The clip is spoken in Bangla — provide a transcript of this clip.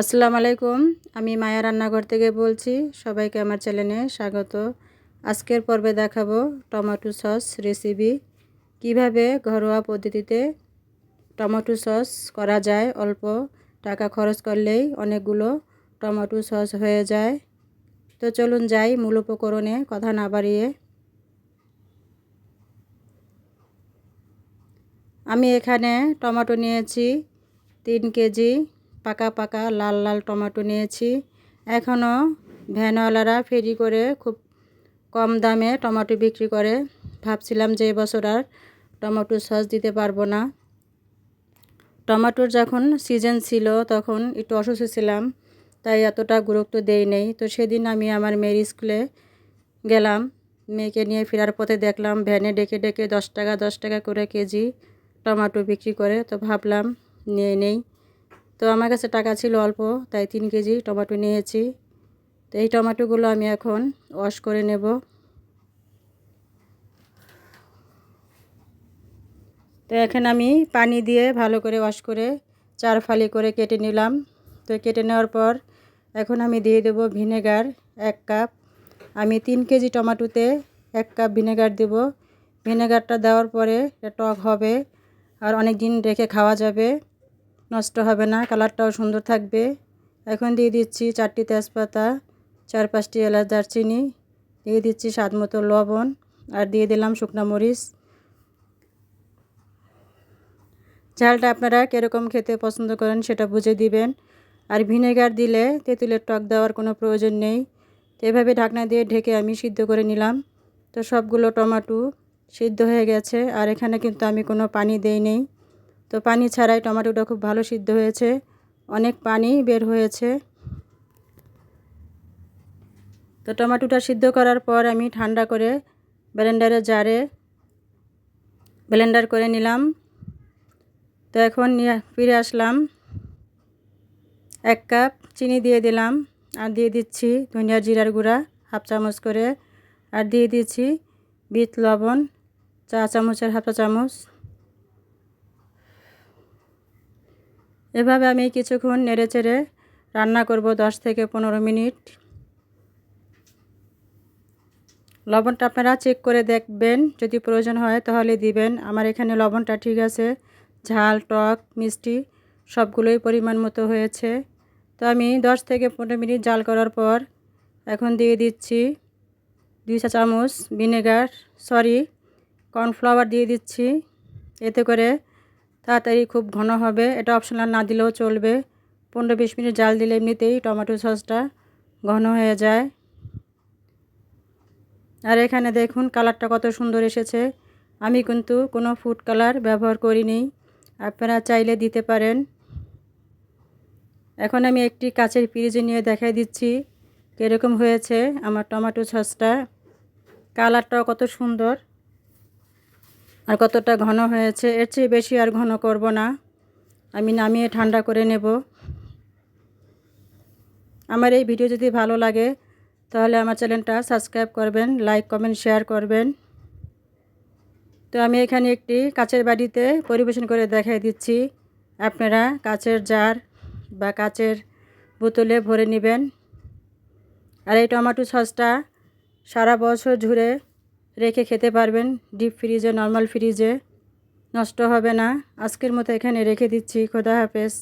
আসসালামু আলাইকুম। আমি মায়া রান্নাঘর থেকে বলছি, সবাইকে আমার চ্যানেলে স্বাগত। আজকের পর্বে দেখাবো টমেটো সস রেসিপি কীভাবে ঘরোয়া পদ্ধতিতে টমেটো সস করা যায়, অল্প টাকা খরচ করলেই অনেকগুলো টমেটো সস হয়ে যায়। তো চলুন যাই মূল উপকরণে, কথা না বাড়িয়ে। আমি এখানে টমেটো নিয়েছি তিন কেজি পাকা পাকা, লাল লাল টমেটো নিয়েছি। এখনও ভ্যানওয়ালারা ফেরি করে খুব কম দামে টমেটো বিক্রি করে। ভাবছিলাম যে বছর আর টমেটো সস দিতে পারব না। টমেটোর যখন সিজন ছিল তখন একটু অসুস্থ ছিলাম, তাই এতটা গুরুত্ব দেই নেই। তো সেদিন আমি আমার মেয়ের স্কুলে গেলাম, মেয়েকে নিয়ে ফেরার পথে দেখলাম ভ্যানে ডেকে ডেকে দশ টাকা দশ টাকা করে কেজি টমেটো বিক্রি করে। তো ভাবলাম, নিয়ে নেই। তো আমার কাছে টাকা ছিল অল্প, তাই তিন কেজি টমেটো নিয়েছি। তো এই টমেটোগুলো আমি এখন ওয়াশ করে নেব। তো এখন আমি পানি দিয়ে ভালো করে ওয়াশ করে চার ফালি করে কেটে নিলাম। তো কেটে নেওয়ার পর এখন আমি দিয়ে দেব ভিনেগার এক কাপ। আমি তিন কেজি টমেটোতে এক কাপ ভিনেগার দেব। ভিনেগারটা দেওয়ার পরে টক হবে আর অনেক দিন রেখে খাওয়া যাবে। নষ্ট হবে না, কালারটাও সুন্দর থাকবে। এখন দিয়ে দিচ্ছি চারটি তেজপাতা, চার পাঁচটি এলাচ দারচিনি, দিয়ে দিচ্ছি স্বাদ মতো লবণ, আর দিয়ে দিলাম শুকনো মরিচ। ঝালটা আপনারা কীরকম খেতে পছন্দ করেন সেটা বুঝে দিবেন। আর ভিনেগার দিলে তেঁতুলের টক দেওয়ার কোনো প্রয়োজন নেই। এভাবে ঢাকনা দিয়ে ঢেকে আমি সিদ্ধ করে নিলাম। তো সবগুলো টমাটো সিদ্ধ হয়ে গেছে, আর এখানে কিন্তু আমি কোনো পানি দেই নেই। তো পানি ছাড়াই টমেটোটা খুব ভালো সিদ্ধ হয়েছে। অনেক পানি বের হয়েছে। তো টমেটোটা সিদ্ধ করার পর আমি ঠান্ডা করে ব্লেন্ডারে জারে ব্লেন্ডার করে নিলাম। তো এখন ফিরে আসলাম। এক কাপ চিনি দিয়ে দিলাম আর দিয়ে দিচ্ছি ধনিয়া জিরার গুঁড়া হাফ চামচ করে। আর দিয়ে দিচ্ছি বিট লবণ চা চামচের হাফ চামচ। এভাবে আমি কিছুক্ষণ নেড়ে চেড়ে রান্না করব দশ থেকে পনেরো মিনিট। লবণটা আপনারা চেক করে দেখবেন, যদি প্রয়োজন হয় তাহলে দিবেন। আমার এখানে লবণটা ঠিক আছে, ঝাল, টক, মিষ্টি সবগুলোই পরিমাণ মতো হয়েছে। তো আমি দশ থেকে পনেরো মিনিট জাল করার পর এখন দিয়ে দিচ্ছি দুই চা চামচ ভিনেগার, সরি, কর্নফ্লাওয়ার দিয়ে দিচ্ছি। এতে করে তাড়াতাড়ি খুব ঘন হবে। এটা অপশনাল না দিলেও চলবে। পনেরো বিশ মিনিট জাল দিলে এমনিতেই টমেটো সসটা ঘন হয়ে যায়। আর এখানে দেখুন কালারটা কত সুন্দর এসেছে। আমি কিন্তু কোনো ফুড কালার ব্যবহার করিনি। আপনারা চাইলে দিতে পারেন। এখন আমি একটি কাচের ফ্রিজে নিয়ে দেখাই দিচ্ছি কীরকম হয়েছে আমার টমেটো সসটা। কালারটাও কত সুন্দর। আর কতটা ঘন হয়েছে, এর চেয়ে বেশি আর ঘন করব না। আমি নামিয়ে ঠান্ডা করে নেব। আমার এই ভিডিও যদি ভালো লাগে, তাহলে আমার চ্যানেলটা সাবস্ক্রাইব করবেন, লাইক, কমেন্ট, শেয়ার করবেন। তো আমি এখানে একটি কাচের বাড়িতে পরিবেশন করে দেখাই দিচ্ছি। আপনারা কাচের জার বা কাচের বোতলে ভরে নেবেন। আর এই টমেটো সসটা সারা বছর জুড়ে রেখে খেতে পারবেন। ডিপ ফ্রিজে, নর্মাল ফ্রিজে। নষ্ট হবে না। আজকের মতো এখানে রেখে দিচ্ছি। খোদা হাফেজ।